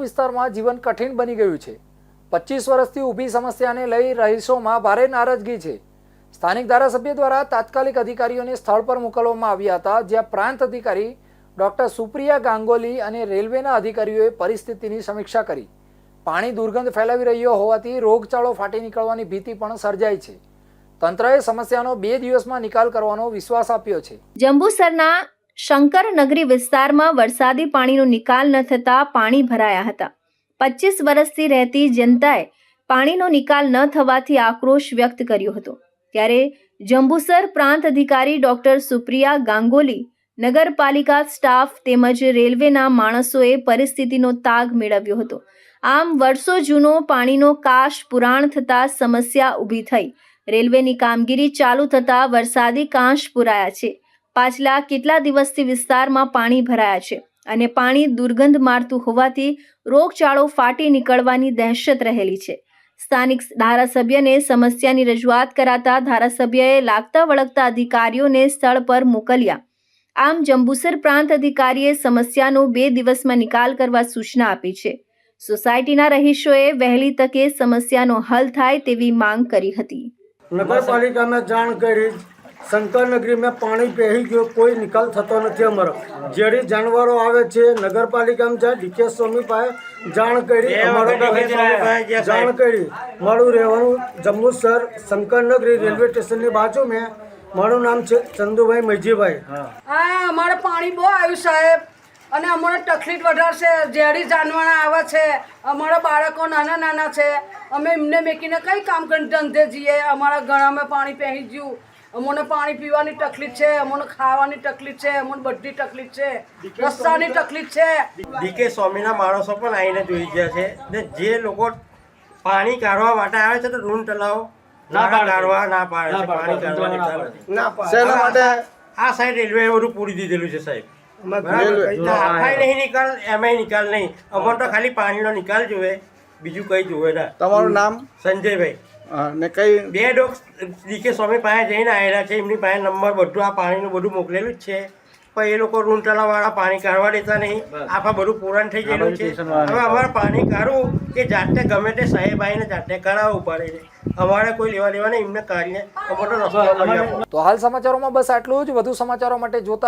વિસ્તારમાં જીવન કઠિન બની ગયું છે. પચીસ વર્ષથી ઊભી સમસ્યાને લઈ રહીશોમાં ભારે નારાજગી છે. સ્થાનિક ધારાસભ્ય દ્વારા તાત્કાલિક અધિકારીઓને સ્થળ પર મોકલવામાં આવ્યા હતા, જ્યાં પ્રાંત અધિકારી ડોક્ટર સુપ્રિયા ગાંગોલી અને રેલવેના અધિકારીઓએ પરિસ્થિતિની સમીક્ષા કરી. પાણી દુર્ગંધ ફેલાવી રહ્યો હોવાથી રોગચાળો ફાટી નીકળવાની ભીતિ પણ સર્જાઈ છે. તંત્રએ સમસ્યાનો બે દિવસમાં નિકાલ કરવાનો વિશ્વાસ આપ્યો છે. જંબુસરના શંકરનગરી વિસ્તારમાં વરસાદી પાણીનો નિકાલ ન થતાં પાણી ભરાયા હતા. પચીસ વર્ષથી રહેતી જનતાએ પાણીનો નિકાલ ન થવાથી આક્રોશ વ્યક્ત કર્યો હતો. ત્યારે જંબુસર પ્રાંત અધિકારી ડોક્ટર સુપ્રિયા ગાંગોલી, નગરપાલિકા સ્ટાફ તેમજ રેલવેના માણસોએ પરિસ્થિતિનો તાગ મેળવ્યો હતો. આમ વર્ષો જૂનો પાણીનો કાશ પુરાણ થતાં સમસ્યા ઊભી થઈ. રેલવેની કામગીરી ચાલુ થતાં વરસાદી કાંશ પુરાયા છે. પાછલા કેટલા દિવસથી વિસ્તારમાં પાણી ભરાયા છે અને પાણી દુર્ગંધ મારતું હોવાથી રોગચાળો ફાટી નીકળવાની દહેશત રહેલી છે. સ્થાનિક ધારાસભ્યને સમસ્યાની રજૂઆત કરાતા ધારાસભ્યએ લાગતા વળગતા અધિકારીઓને સ્થળ પર મોકલ્યા. આમ જંબુસર પ્રાંત અધિકારીએ સમસ્યાનો બે દિવસમાં નિકાલ કરવા સૂચના આપી છે. સોસાયટીના રહીશોએ વહેલી તકે સમસ્યાનો હલ થાય તેવી માંગ કરી હતી. નગરપાલિકામાં જાણ કરી શંકરનગરીમાં પાણી પહેરી ગયું કોઈ નિકાલ થતો નથી અમારો. જેડી જાનવરો આવે છે નગરપાલિકામાં જાય ડીકે સ્વામી પાસે જાણ કરી અમારો જાણ કરી મારું રહેવાનું જંબુસર શંકરનગરી રેલવે સ્ટેશનની બાજુમાં. મારું નામ છે ચંદુભાઈ મૈજીભાઈ. હા. અમારે પાણી બહુ આવ્યું સાહેબ. અને અમારે તકલીફ વધારે છે ઝેરી જાનવર આવે છે. અમારા બાળકો નાના નાના છે. અમે એમને મેકીને કઈ કામ કરીને ધંધે જઈએ? અમારા ગળામાં પાણી પહેરી ગયું. અમને પાણી પીવાની તકલીફ છે અમને ખાવાની તકલીફ છે અમને બધી તકલીફ છે. રસ્તાની તકલીફ છે. ડીકે સ્વામીના માણસો પણ આવીને જોઈ ગયા છે ને જે લોકો પાણી કાઢવા માટે આવે છે તો રૂમ તલાવ ના કાઢવા ના પાડે છે પાણી કાઢવા ના પાડે. માટે? આ સાઈડ રેલવે બધું પૂરી દીધેલું છે સાહેબ. નહીં નિકાલ એમાંય નિકાલ નહીં. અમને તો ખાલી પાણીનો નિકાલ જોવે બીજું કઈ જોવે ના. તમારું નામ? સંજયભાઈ. ને કઈ બે ડોગ ડીકે સ્વામી પાસે જઈને આવેલા છે એમની પાસે નંબર બધું આ પાણીનું બધું મોકલેલું જ છે. પણ એ લોકો રૂમ તળાવવાળા પાણી કાઢવા દેતા નહીં. આખા બધું પુરાણ થઈ ગયેલું છે. હવે અમારે પાણી કાઢવું કે જાતે ગમે તે સાહેબ આવીને જાતે કરાવવું પડે છે. અમારે કોઈ લેવા દેવા નહીં એમને કાઢીને અમારો રસ્તો તો હાલ સમાચારોમાં બસ આટલું જ. વધુ સમાચારો માટે જોતા